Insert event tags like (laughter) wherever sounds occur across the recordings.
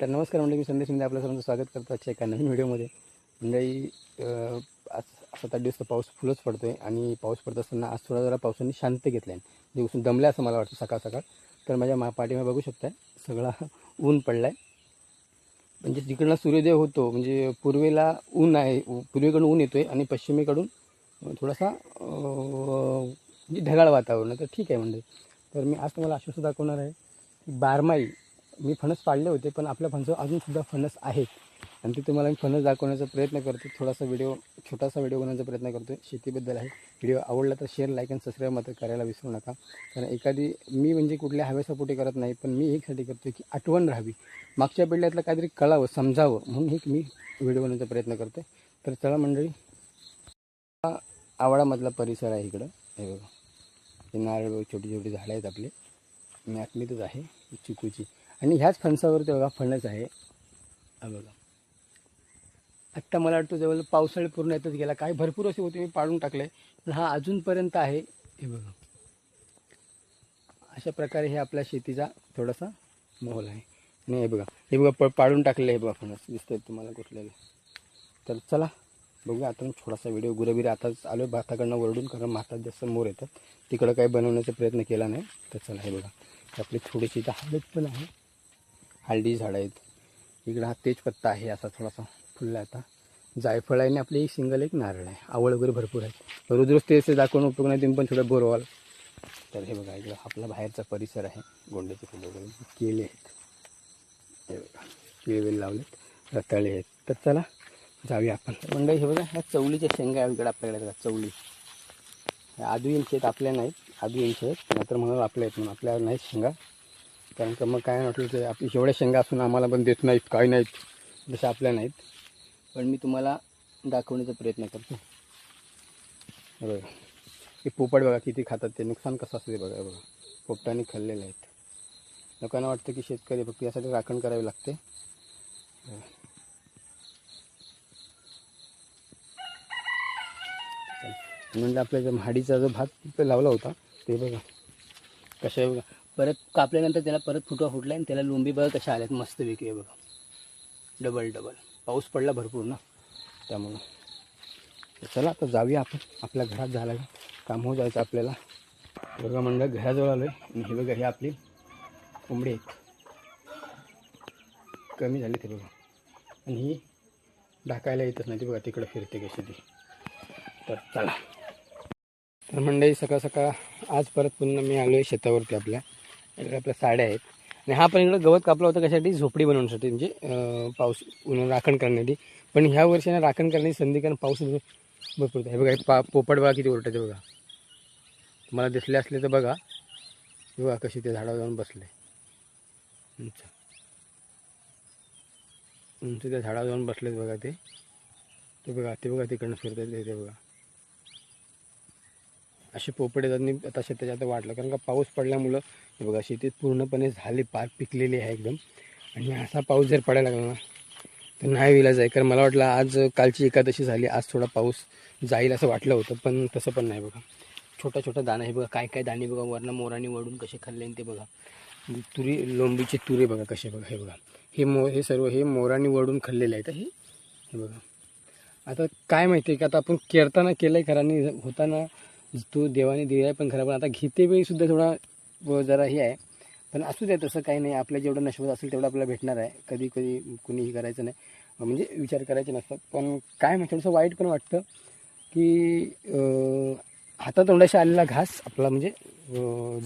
तर नमस्कार मंडळी मी संदेश शिंदे आपल्या सर्वांचं स्वागत करतो आजच्या एका नवीन व्हिडिओमध्ये. मंडळी आज सात आठ दिवस तर पाऊस फुलच पडतो आहे आणि पाऊस पडत असताना आज थोडा जरा पावसाने शांत घेतला आहे दिवसून दमलं असं मला वाटतं सकाळ सकाळ. तर माझ्या मा पाठीमा बघू शकताय सगळा (laughs) ऊन पडला आहे म्हणजे तिकडनं सूर्योदय होतो म्हणजे पूर्वेला ऊन आहे पूर्वेकडून ऊन येतो आहे आणि पश्चिमेकडून थोडासा म्हणजे ढगाळ वातावरण तर ठीक आहे म्हणजे तर मी आज तुम्हाला आश्वासन दाखवणार आहे की बारमाही मी फणस पाडले होते पण आपल्या फणस अजूनसुद्धा फणस आहेत. आणि ते तुम्हाला मी फणस दाखवण्याचा प्रयत्न करतो. थोडासा व्हिडिओ छोटासा व्हिडिओ बनवण्याचा प्रयत्न करतो शेतीबद्दल आहे. व्हिडिओ आवडला तर शेअर लाईक आणि सबस्क्राईब मात्र करायला विसरू नका. कारण एखादी मी म्हणजे कुठल्या हव्यासापोटी करत नाही पण मी एकसाठी करतो की आठवण राहावी. मागच्या पिढ्यातलं काहीतरी कळावं समजावं म्हणून हे मी व्हिडिओ बनवण्याचा प्रयत्न करतो तर चला मंडळी हा आवाडामधला परिसर आहे इकडं. हे बघा. हे नारळ छोटी छोटी झाडं आहेत आपले. मी आतलीतच आहे. चिकूची. आणि ह्याच फणसावरती बघा फणस आहे. हा बघा. आत्ता मला वाटतं जवळ पावसाळी पूर्ण येतच गेला. काय भरपूर असे होते मी पाडून टाकले पण हा अजूनपर्यंत आहे. हे बघा. अशा प्रकारे हे आपल्या शेतीचा थोडासा मोल आहे. आणि हे बघा. हे बघा प पाडून टाकले हे बघा फणस. दिसतंय तुम्हाला कुठलेलं तर चला बघूया आता मी थोडासा व्हिडिओ. गुरबिरे आताच आलो आहे भाताकडनं वरडून कारण भातात जास्त मोर येतात. तिकडं काही बनवण्याचा प्रयत्न केला नाही. तर चला हे बघा. आपली थोडीशी इथं पण आहे. हळदी झाडं आहेत. इकडं हा तेजपत्ता आहे असा थोडासा फुलला आता. जायफळ आहे आणि आपली एक सिंगल एक नारळ आहे. आवळ वगैरे भरपूर आहे रोज रोज तेच ते दाखवून उपयोग नाही तुम्ही पण थोडं बोरवाल. तर हे बघा इकडं आपला बाहेरचा परिसर आहे. गोंड्याचे फुलं वगैरे केले आहेत. हे बघा केळवेल लावलेत. रताळे आहेत. तर चला जाऊया आपण. तर मंडळी हे बघा ह्या चवलीच्या शेंगा आहे इकडे आपल्याकडे. बघा चवली आदू यांचे आहेत आपल्या नाहीत. आदू यांचे आहेत. नाहीतर म्हणून आपल्या आहेत म्हणून. आपल्या नाहीत शेंगा. कारण का मग काय वाटलं ते आपली एवढ्या शेंगा असून आम्हाला पण देत नाहीत काय नाहीत जसं आपल्या नाहीत. पण मी तुम्हाला दाखवण्याचा प्रयत्न करतो. हे बघा हे पोपट बघा किती खातात ते नुकसान कसं असतं ते बघा बघा. पोपटाने खाल्लेले आहेत. लोकांना वाटतं की शेतकरी फक्त यासाठी राखण करावी लागते. म्हणजे आपल्या जो म्हाडीचा जो भात लावला होता ते बघा. कशा आहे बघा. परत कापल्यानंतर त्याला परत फुटवा फुटला आणि त्याला लोंबी बघा कशा आल्यात मस्त वेगळी आहे बघा. डबल डबल पाऊस पडला भरपूर ना? त्यामुळं. चला आता जाऊया आपण. आपल्या घरात झाला काम हो जायचं आपल्याला. बघा मंडळ घराजवळ आलो आहे आणि हे बघा हे आपली कोंबडी आहेत. कमी झाली ते बघा. आणि ही ढाकायला येतच नाही. ती बघा तिकडं फिरते कशी ती. तर चला. तर मंडळी सकाळ सकाळ आज परत पुन्हा मी आलो आहे शेतावरती आपल्या. इकडे आपल्या साड्या आहेत. आणि हा पण इकडं गवत कापला होता कशासाठी? झोपडी बनवण्यासाठी म्हणजे पाऊस राखण करण्यासाठी. पण ह्या वर्षी ना राखण करण्याची संधी कारण पाऊस भरपूर हे बघा पा पोपट बघा किती ओरडते बघा. तुम्हाला दिसले असले तर बघा. बघा कशी ते झाडावर जाऊन बसले. उंच. उंच त्या झाडावर जाऊन बसलेत बघा ते. ते बघा ते बघा तिकडनं फिरतात ते- बघा. असे पोपडे येतात आणि आता शेताच्या आता वाढलं. कारण का पाऊस पडल्यामुळं हे बघा शेतीत पूर्णपणे झाले पार पिकलेली आहे एकदम. आणि असा पाऊस जर पडायला लागला ना तर नाही विलाज आहे. कारण मला वाटलं आज कालची एकादशी झाली आज थोडा पाऊस जाईल असं वाटलं होतं पण तसं पण नाही बघा. छोटा छोटा दाणा हे बघा काय काय दाणे बघा वरनं मोराने वडून कसे खाल्ले आणि ते बघा. तुरी लोंबीचे तुरे बघा कसे बघा हे बघा. हे मो हे सर्व हे मोराने वडून खाल्लेले आहेत हे हे बघा. आता काय माहिती आहे का आता आपण करताना केलं आहे खरांनी होताना तो देवाने दिला आहे पण खरं पण आता घेते वेळी सुद्धा थोडा व जरा हे आहे. पण असू द्या तसं काही नाही. आपल्या जेवढं नशिबात असेल तेवढं आपल्याला भेटणार आहे. कधी कधी कुणीही करायचं नाही. म्हणजे विचार करायचे नसतात. पण काय म्हणजे थोडंसं वाईट पण वाटतं की हातात हातातोंडाशी आलेला घास आपला म्हणजे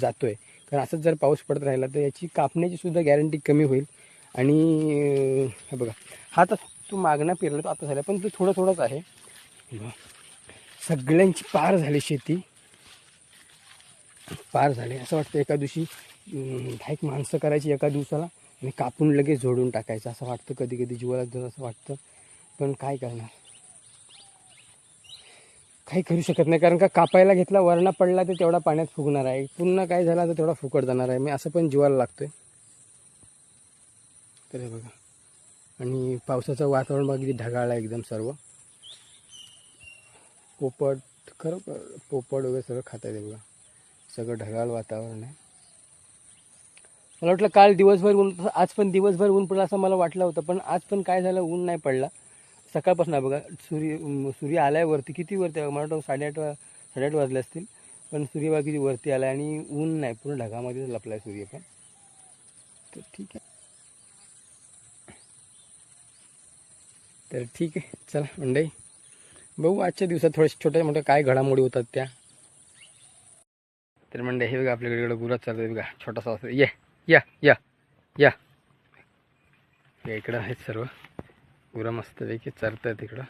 जातो आहे कारण असंच जर पाऊस पडत राहिला तर याची कापण्याची सुद्धा गॅरंटी कमी होईल. आणि हे बघा. हा तर तू मागणं पेरला तो आता झाला. पण तो थोडं थोडंच आहे. सगळ्यांची पार झाली शेती. पार झाले. असं वाटतं एका दिवशी अं, एक माणसं करायची एका दिवसाला आणि कापून लगेच जोडून टाकायचं. असं वाटतं कधी कधी जीवाला जर असं वाटतं. पण काय करणार? काही करू शकत नाही. कारण का कापायला घेतला वरणा पडला तर तेवढा पाण्यात फुगणार आहे. पुन्हा काय झाला तर तेवढा फुकट जाणार आहे. मी असं पण जीवाला लागतोय. तर हे बघा. आणि पावसाचं वातावरण बघा किती ढगाळ आहे एकदम सर्व. पोपट खरं पोपट वगैरे सगळं खाता येते बघा. सगळं ढगाळ वातावरण आहे. मला वाटलं काल दिवसभर ऊन आज पण दिवसभर ऊन पडलं असं मला वाटलं होतं पण आज पण काय झालं ऊन नाही पडला. सकाळपासून बघा सूर्य सूर्य आलाय वरती किती वरती मला वाटतं साडेआठ वा साडेआठ वाजले असतील पण सूर्य किती वरती आला आणि ऊन नाही पूर्ण ढगामध्येच लपलाय सूर्य पण. तर ठीक आहे. तर ठीक आहे चला मंडई बघू आजच्या दिवसात थोड्या छोट्या मोठ्या काय घडामोडी होतात त्या. तर म्हणजे हे बघा आपल्याकडे इकडं गुलाब चालतोय बघा. छोटासा असं. ये या या या. या इकडं आहेत सर्व. गुरं मस्तपैकी आहे इकडं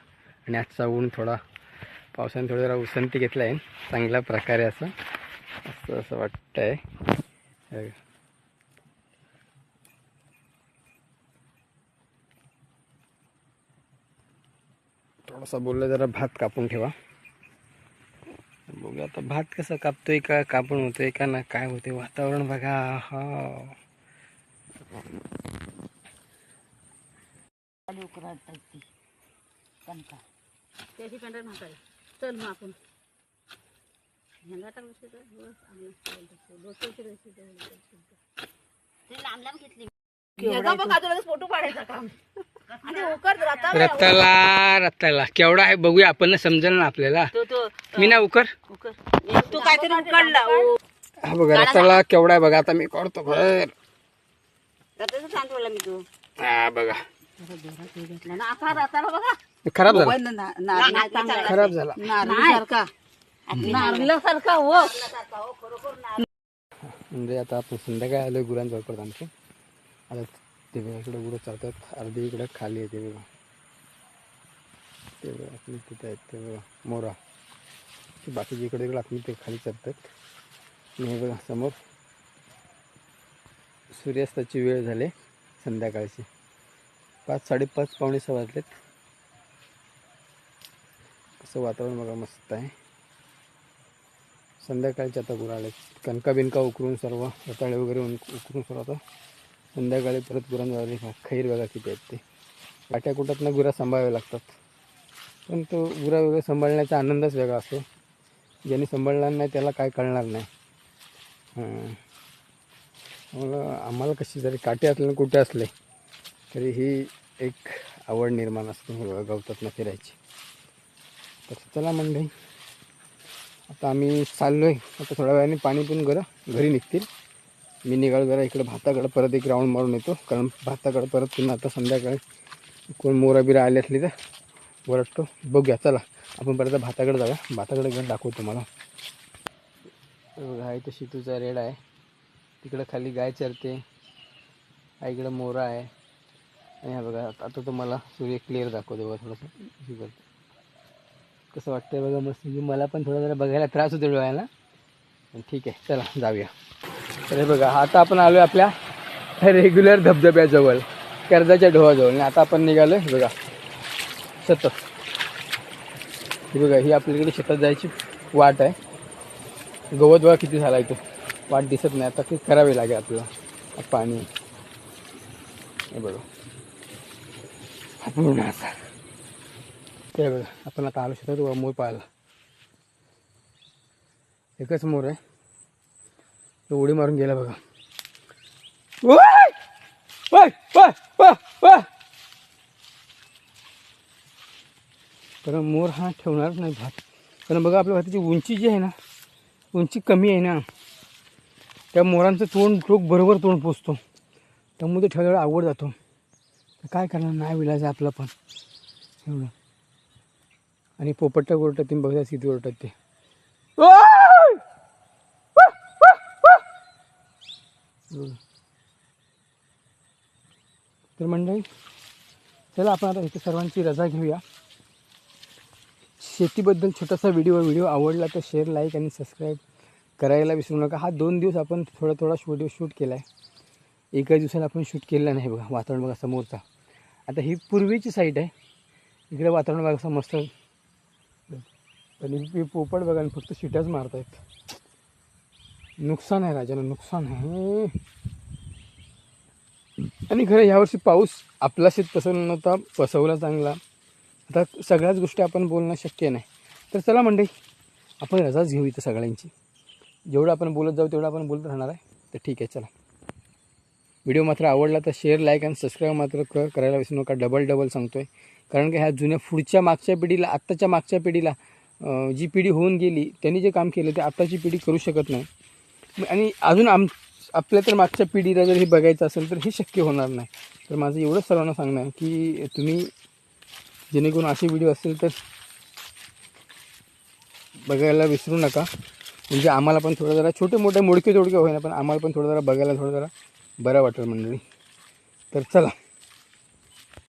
आणि आजचा ऊन थोडा पावसाने थोडं जरा उसंती घेतला आहे चांगल्या प्रकारे असं असं असं वाटतंय. हे थोडासा बोललं जरा भात कापून ठेवा. बघूया आता भात कसं कापतोय का कापून होतोय का ना काय होते वातावरण बघा. हा. चल मग आपण. बघ फोटो काढायचा काम. रत्ताला रत्ताला केवढा आहे बघूया आपण ना समजेल ना आपल्याला. तो तो मी ना उकर? उकर. तू काहीतरी उकडला हा बघा रत्ताला केवढा आहे बघा आता मी काढतो भर मी तू. हा बघा. खराब झाला. खराब झाला. हो. म्हणजे आता आपण संध्याकाळी आलोय गुरांजवळ परत आमचे. आता ते बघा इकडे उडत चालतात. अर्धी इकडे खाली आहे ते बघा. ते बघा आपली तिथे आहेत ते बघा मोरा. बाकीचे इकडे इकडे आपली ते खाली चरतात आणि हे बघा समोर सूर्यास्ताची वेळ झाली संध्याकाळची. पाच साडेपाच पावणे सहा वाजलेत. असं वातावरण बघा मस्त आहे. संध्याकाळच्या आता गुरं आले कणका बिनका उकरून सर्व रताळे वगैरे उन- उकरून सर्व आता संध्याकाळी परत गुरांना खैर बघा किती आहेत ते. काट्या कुटातनं गुरा सांभाळावे लागतात. पण तो गुरा वेगळं सांभाळण्याचा आनंदच वेगळा असतो. ज्यांनी सांभाळणार नाही त्याला काय कळणार नाही. आम्हाला आम्हाला कशी जरी काटे असले आणि कुठे असले तरी ही एक आवड निर्माण असते. गवतातनं फिरायची. तर चला मंडळी आता आम्ही चाललो आहे आता थोड्या वेळाने पाणी पिऊन घरं घरी निघतील. मी निघालो जरा इकडं भाताकडं परत एक राऊंड मारून येतो. कारण भाताकडं परत पुन्हा आता संध्याकाळी कोण मोरा बिरा आली असली तर वरटतो. बघूया चला. आपण परत भाताकडे जाऊया. भाताकडे घेऊन दाखवतो तुम्हाला. बघा हा इथं शितूचा रेड आहे. तिकडं खाली गाय चरते. हा इकडं मोरा आहे. आणि हा बघा आता तुम्हाला सूर्य क्लिअर दाखवतो बघा थोडंसं. करतो कसं वाटतंय बघा मस्त. म्हणजे मला पण थोडा जरा बघायला त्रास होतो डोळ्याला. पण ठीक आहे चला जाऊया. तर हे बघा आता आपण आलो आहे आपल्या रेग्युलर धबधब्याजवळ कर्जाच्या ढोवाजवळ आणि आता आपण निघालो हे बघा. शेतात हे बघा ही आपल्याकडे शेतात जायची वाट आहे. गवत बघा किती झाला इथं? वाट दिसत नाही. आता ते करावी लागेल आपल्याला. पाणी. हे बघा. पूर्ण असा ते बघा आपण आता आलो शेतात व मोर पाहायला. एकच मोर आहे. उडी मारून गेला बघा. कारण मोर हा ठेवणारच नाही भात. कारण बघा आपल्या भाताची उंची जी आहे ना उंची कमी आहे ना. त्या मोरांचं तोंड टोक बरोबर तोंड पोचतो त्यामुळे ते ठेवल्यावर आवड जातो. तर काय करणार? नाही विलायचं आपलं पण. एवढं. आणि पोपट्या ओरडतात ते बघा किती ओरडतात ते ओय! बघा. तर मंडळी चला आपण आता इथे सर्वांची रजा घेऊया. शेतीबद्दल छोटासा व्हिडिओ व्हिडिओ आवडला तर शेअर लाईक आणि सबस्क्राईब करायला विसरू नका. हा दोन दिवस आपण थोडा थोडा व्हिडिओ शूट केला आहे एका दिवसाला आपण शूट केलेला नाही बघा वातावरण बघा समोरचा. आता ही पूर्वेची साईड आहे. इकडे वातावरण बघा असं मस्त पण इथे पोपट बघा आणि फक्त शिट्याच मारत आहेत नुकसान आहे राजाला नुकसान आहे आणि खरं यावर्षी पाऊस आपला शेत पसरला नव्हता पसवला चांगला. आता सगळ्याच गोष्टी आपण बोलणं शक्य नाही. तर चला मंडळी आपण रजाच घेऊ इथं सगळ्यांची. जेवढं आपण बोलत जाऊ तेवढं आपण बोलत राहणार आहे. तर ठीक आहे चला. व्हिडिओ मात्र आवडला तर शेअर लाईक आणि सबस्क्राईब मात्र क करायला विसरू नका डबल डबल सांगतो आहे कारण की ह्या जुन्या पुढच्या मागच्या पिढीला आत्ताच्या मागच्या पिढीला जी पिढी होऊन गेली त्यांनी जे काम केलं ते आत्ताची पिढी करू शकत नाही. आणि अजून आम आपल्या तर मागच्या पिढीला जर हे बघायचं असेल तर हे शक्य होणार नाही. तर माझं एवढंच सर्वांना सांगणं आहे की तुम्ही जेणेकरून असे व्हिडिओ असतील तर बघायला विसरू नका. म्हणजे आम्हाला पण थोडं जरा छोटे मोठे मोडके तोडके होईना पण आम्हाला पण थोडं जरा बघायला थोडं जरा बरं वाटेल मंडळी. तर चला.